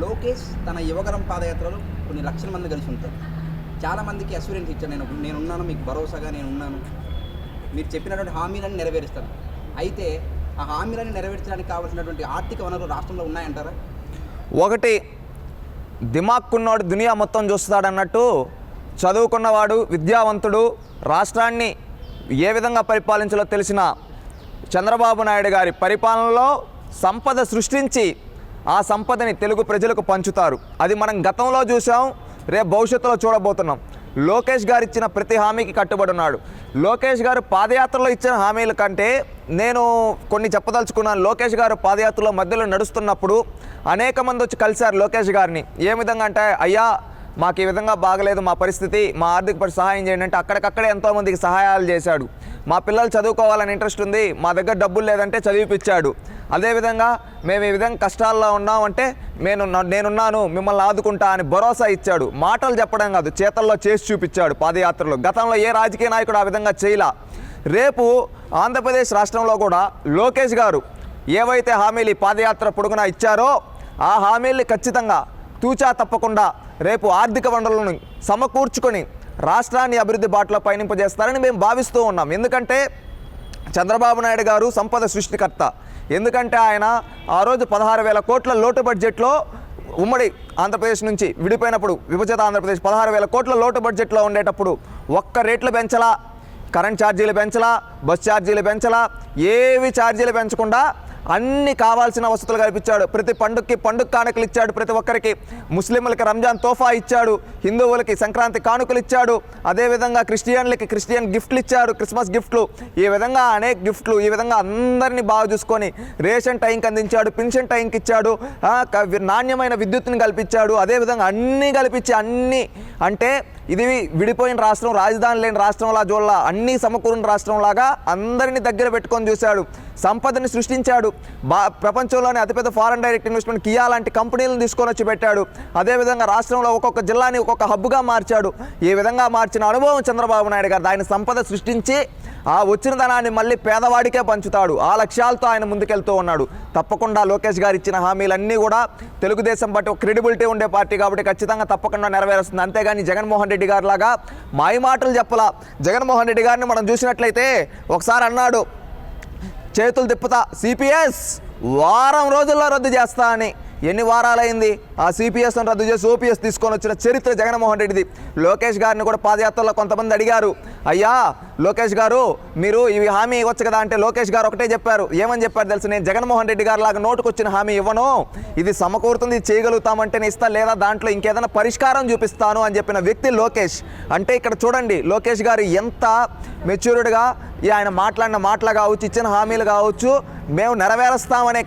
లోకేష్ తన యువగరం పాదయాత్రలో కొన్ని లక్షల మంది కలిసి ఉంటారు. చాలామందికి అస్యూరెన్స్ ఇచ్చాను నేను. నేనున్నాను మీకు భరోసాగా నేను ఉన్నాను. మీరు చెప్పినటువంటి హామీలను నెరవేరుస్తాను. అయితే ఆ హామీలను నెరవేర్చడానికి కావాల్సినటువంటి ఆర్థిక వనరులు రాష్ట్రంలో ఉన్నాయంటారా? ఒకటి దిమాక్కున్నోడు దునియా మొత్తం చూస్తాడన్నట్టు చదువుకున్నవాడు విద్యావంతుడు రాష్ట్రాన్ని ఏ విధంగా పరిపాలించాలో తెలిసిన చంద్రబాబు నాయుడు గారి పరిపాలనలో సంపద సృష్టించి ఆ సంపదని తెలుగు ప్రజలకు పంచుతారు. అది మనం గతంలో చూసాం రేపు భవిష్యత్తులో చూడబోతున్నాం. లోకేష్ గారు ఇచ్చిన ప్రతి హామీకి కట్టుబడి ఉన్నాడు లోకేష్ గారు పాదయాత్రలో ఇచ్చిన హామీల కంటే నేను కొన్ని చెప్పదలుచుకున్నాను. లోకేష్ గారు పాదయాత్రలో మధ్యలో నడుస్తున్నప్పుడు అనేక మంది వచ్చి కలిశారు లోకేష్ గారిని. ఏ విధంగా అంటే అయ్యా మాకు ఈ విధంగా బాగలేదు మా పరిస్థితి మా ఆర్థిక పరిస్థితి సహాయం చేయండి అంటే అక్కడికక్కడే ఎంతోమందికి సహాయాలు చేశాడు. మా పిల్లలు చదువుకోవాలని ఇంట్రెస్ట్ ఉంది మా దగ్గర డబ్బులు లేదంటే చదివిపించాడు అదేవిధంగా మేము ఈ విధంగా కష్టాల్లో ఉన్నామంటే నేను నేనున్నాను మిమ్మల్ని ఆదుకుంటా అని భరోసా ఇచ్చాడు. మాటలు చెప్పడం కాదు చేతల్లో చేసి చూపించాడు పాదయాత్రలో. గతంలో ఏ రాజకీయ నాయకుడు ఆ విధంగా చేయలా. రేపు ఆంధ్రప్రదేశ్ రాష్ట్రంలో కూడా లోకేష్ గారు ఏవైతే హామీలు ఈ పాదయాత్ర పొడుగునా ఇచ్చారో ఆ హామీల్ని ఖచ్చితంగా తూచా తప్పకుండా రేపు ఆర్థిక వనరులను సమకూర్చుకొని రాష్ట్రాన్ని అభివృద్ధి బాటలో పయనింపజేస్తారని మేము భావిస్తూ ఉన్నాం. ఎందుకంటే చంద్రబాబు నాయుడు గారు సంపద సృష్టికర్త. ఎందుకంటే ఆయన ఆ రోజు పదహారు వేల కోట్ల లోటు బడ్జెట్లో ఉమ్మడి ఆంధ్రప్రదేశ్ నుంచి విడిపోయినప్పుడు విభజిత ఆంధ్రప్రదేశ్ పదహారు వేల కోట్ల లోటు బడ్జెట్లో ఉండేటప్పుడు ఒక్క రేట్లు పెంచలా కరెంట్ ఛార్జీలు పెంచలా బస్ ఛార్జీలు పెంచలా ఏవి ఛార్జీలు పెంచకుండా అన్ని కావాల్సిన వసతులు కల్పించాడు. ప్రతి పండుగకి పండుగ కానుకలు ఇచ్చాడు ప్రతి ఒక్కరికి. ముస్లింలకి రంజాన్ తోఫా ఇచ్చాడు. హిందువులకి సంక్రాంతి కానుకలు ఇచ్చాడు. అదేవిధంగా క్రిస్టియన్లకి క్రిస్టియన్ గిఫ్ట్లు ఇచ్చాడు. క్రిస్మస్ గిఫ్ట్లు. ఈ విధంగా అనేక గిఫ్ట్లు ఈ విధంగా అందరినీ బాగా చూసుకొని రేషన్ టైంకి అందించాడు పెన్షన్ టైంకి ఇచ్చాడు. నాణ్యమైన విద్యుత్తుని కల్పించాడు. అదేవిధంగా అన్నీ కల్పించి అన్నీ అంటే ఇది విడిపోయిన రాష్ట్రం రాజధాని లేని రాష్ట్రంలా జోళ్ళ అన్నీ సమకూరిన రాష్ట్రంలాగా అందరినీ దగ్గర పెట్టుకొని చూశాడు. సంపదని సృష్టించాడు. బా ప్రపంచంలోనే అతిపెద్ద ఫారెన్ డైరెక్ట్ ఇన్వెస్ట్మెంట్ కియా లాంటి కంపెనీలను తీసుకొని వచ్చి పెట్టాడు. అదేవిధంగా రాష్ట్రంలో ఒక్కొక్క జిల్లాని ఒక్కొక్క హబ్బుగా మార్చాడు. ఈ విధంగా మార్చిన అనుభవం చంద్రబాబు నాయుడు గారు ఆయన సంపద సృష్టించి ఆ వచ్చిన ధనాన్ని మళ్ళీ పేదవాడికే పంచుతాడు. ఆ లక్ష్యాలతో ఆయన ముందుకెళ్తూ ఉన్నాడు. తప్పకుండా లోకేష్ గారు ఇచ్చిన హామీలన్నీ కూడా తెలుగుదేశం బట్టి ఒక క్రెడిబిలిటీ ఉండే పార్టీ కాబట్టి ఖచ్చితంగా తప్పకుండా నెరవేరుస్తుంది. అంతేగాని జగన్మోహన్ రెడ్డి గారి లాగా మాయ మాటలు చెప్పలా. జగన్మోహన్ రెడ్డి గారిని మనం చూసినట్లయితే ఒకసారి అన్నాడు చేతులు తిప్పుతా సిపిఎస్ వారం రోజుల్లో రద్దు చేస్తా అని. ఎన్ని వారాలైంది? ఆ సిపిఎస్ను రద్దు చేసి ఓపీఎస్ తీసుకొని వచ్చిన చరిత్ర జగన్మోహన్ రెడ్డిది. లోకేష్ గారిని కూడా పాదయాత్రలో కొంతమంది అడిగారు. అయ్యా లోకేష్ గారు మీరు ఇవి హామీ ఇవ్వచ్చు కదా అంటే లోకేష్ గారు ఒకటే చెప్పారు. ఏమని చెప్పారు తెలుసు? నేను జగన్మోహన్ రెడ్డి గారు లాగా నోటుకొచ్చిన హామీ ఇవ్వను. ఇది సమకూరుతుంది ఇది చేయగలుగుతామంటే ఇస్తా లేదా దాంట్లో ఇంకేదైనా పరిష్కారం చూపిస్తాను అని చెప్పిన వ్యక్తి లోకేష్. అంటే ఇక్కడ చూడండి లోకేష్ గారు ఎంత మెచ్యూర్డ్గా ఈ ఆయన మాట్లాడిన మాటలు కావచ్చు ఇచ్చిన హామీలు కావచ్చు మేము నెరవేరుస్తామనే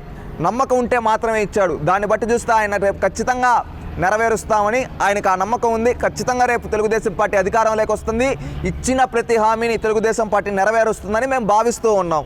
నమ్మకం ఉంటే మాత్రమే ఇచ్చాడు. దాన్ని బట్టి చూస్తే ఆయన రేపు ఖచ్చితంగా నెరవేరుస్తామని ఆయనకు ఆ నమ్మకం ఉంది. ఖచ్చితంగా రేపు తెలుగుదేశం పార్టీ అధికారంలోకి వస్తుంది. ఇచ్చిన ప్రతి హామీని తెలుగుదేశం పార్టీ నెరవేరుస్తుందని మేము భావిస్తూ ఉన్నాం.